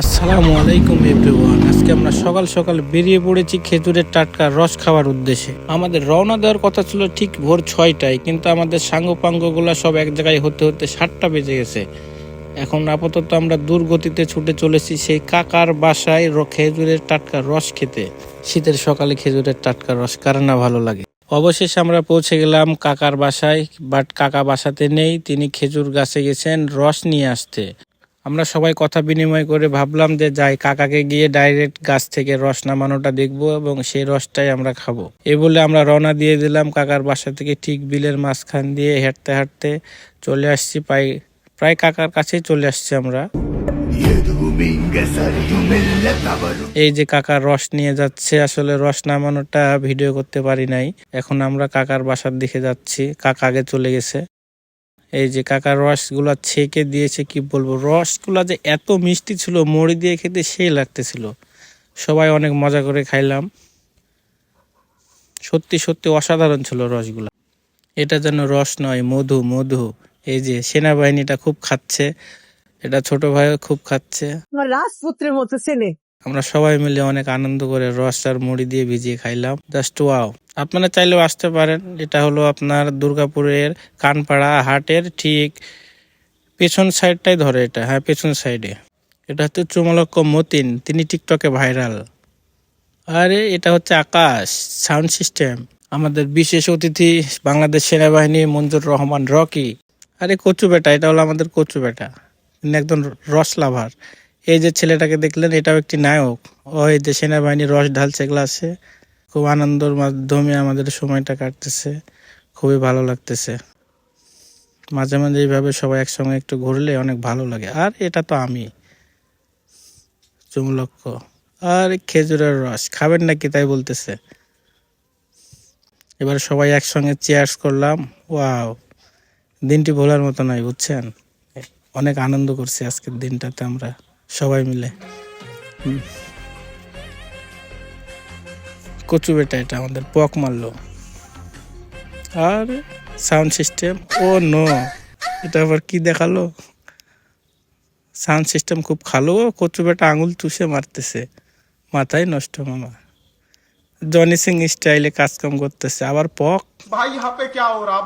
আসসালামু আলাইকুম এভরিওয়ান। আজকে আমরা সকাল সকাল বেরিয়ে পড়েছি খেজুরের টাটকা রস খাওয়ার উদ্দেশ্যে। আমাদের রওনা দেওয়ার কথা ছিল ঠিক ভোর ছয়টায়, কিন্তু আমাদের সাঙ্গপাঙ্গগুলো সব এক জায়গায় হতে হতে সাতটা বেজে গেছে। এখন আপাতত আমরা দূর গতিতে ছুটে চলেছি সেই কাকার বাসায় খেজুরের টাটকা রস খেতে। শীতের সকালে খেজুরের টাটকা রস, কার না ভালো লাগে? অবশেষে আমরা পৌঁছে গেলাম কাকার বাসায়, বাট কাকা বাসাতে নেই, তিনি খেজুর গাছে গেছেন, রস নিয়ে আসতে। আমরা সবাই কথা বিনিময় করে ভাবলাম যে যাই, কাকাকে গিয়ে ডাইরেক্ট গাছ থেকে রস নামানোটা দেখব এবং সেই রসটাই আমরা খাব। এ বলে আমরা রওনা দিয়ে দিলাম কাকার বাসা থেকে ঠিক বিলের মাঝখান দিয়ে হাঁটতে হাঁটতে চলে আসছি, প্রায় প্রায় কাকার কাছেই চলে আসছি আমরা। এই যে কাকার রস নিয়ে যাচ্ছে, আসলে রস নামানোটা ভিডিও করতে পারি নাই। এখন আমরা কাকার বাসার দিকে যাচ্ছি, কাকা আগে চলে গেছে। এই যে কাকার রসগুলা ছেঁকে দিয়েছে, কি বলব? রসগুলা যে এত মিষ্টি ছিল, মুড়ি দিয়ে খেতে সেই লাগতেছিল। সবাই অনেক মজা করে খাইলাম। সত্যি সত্যি অসাধারণ ছিল রসগুলা। এটা যেন রস নয়, মধু মধু। এই যে সেনাবাহিনীটা খুব খাচ্ছে, এটা ছোট ভাইও খুব খাচ্ছে। রাজপুত্রের মতো ছেলে আমরা সবাই মিলে অনেক আনন্দ করে রস আর মুড়ি দিয়ে ভিজিয়ে খাইলাম। জাস্ট ওয়াও আপনারা চাইলেও আসতে পারেন। এটা হলো আপনার দুর্গাপুরের কানপাড়া হাটের ঠিক পেছন সাইডটাই ধরে এটা। হ্যাঁ পেছন সাইডে। এটা হচ্ছে চুমলক্ষ মতিন। তিনি টিকটকে ভাইরাল। আরে, এটা হচ্ছে আকাশ সাউন্ড সিস্টেম। আমাদের বিশেষ অতিথি বাংলাদেশ সেনাবাহিনী মঞ্জুর রহমান রকি। আরে কচু বেটা, এটা হলো আমাদের কচু বেটা। একজন রস লাভার। এই যে ছেলেটাকে দেখলেন, এটাও একটি নায়ক। ও যে সেনাবাহিনী রস ঢালছে, গ্লাসে। খুব আনন্দের মাধ্যমে আমাদের সময়টা কাটতেছে। খুবই ভালো লাগতেছে। মাঝে মাঝে এইভাবে সবাই একসঙ্গে একটু ঘুরলে অনেক ভালো লাগে। আর এটা তো আমি চুমলক্ষ আর খেজুরের রস, খাবেন নাকি তাই বলতেছে। এবার সবাই একসঙ্গে চেয়ার্স করলাম। ওয়াও, দিনটি ভোলার মতো নয়, বুঝছেন? অনেক আনন্দ করছি আজকের দিনটাতে আমরা। সবাই মিলে। কচু বেটা এটা আমাদের পক মারলো। আর সাউন্ড সিস্টেম ও নো। এটা আবার কি দেখাল? সাউন্ড সিস্টেম খুব খালো কচু বেটা আঙুল চুষে মারতেছে। মাথায় নষ্ট মামা। জনি সিং স্টাইলে কাজকাম করতেছে আবার পক ভাই হাপে কে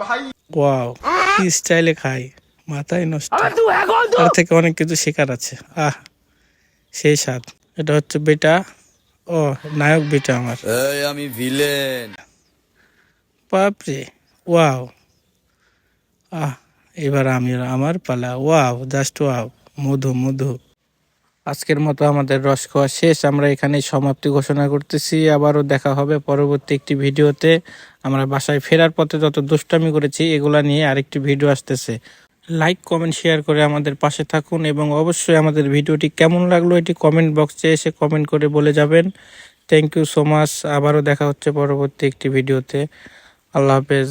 ভাই? ওয়াও কি স্টাইলে খাই মাথায় নষ্ট। তার থেকে অনেক কিছু শেখার আছে। আহ। সেই স্বাদ। এটা হচ্ছে বেটা ও নায়ক বেটা আমার। এই আমি ভিলেন। বাপরে ওয়াও। আহ এবার আমি আমার পালা। Wow just wow. মধু মধু। আজকের মতো আমাদের রস খাওয়া শেষ। আমরা এখানেই সমাপ্তি ঘোষণা করতেছি। আবারও দেখা হবে পরবর্তী একটি ভিডিওতে। আমরা বাসায় ফেরার পথে যত দুষ্টামি করেছি এগুলা নিয়ে আরেকটি ভিডিও আসতেছে। লাইক কমেন্ট শেয়ার করে আমাদের পাশে থাকুন এবং অবশ্যই আমাদের ভিডিওটি কেমন লাগল এটি কমেন্ট বক্সে এসে কমেন্ট করে বলে যাবেন। থ্যাংক ইউ সো মাচ আবারও দেখা হচ্ছে পরবর্তী একটি ভিডিওতে। আল্লাহ হাফেজ।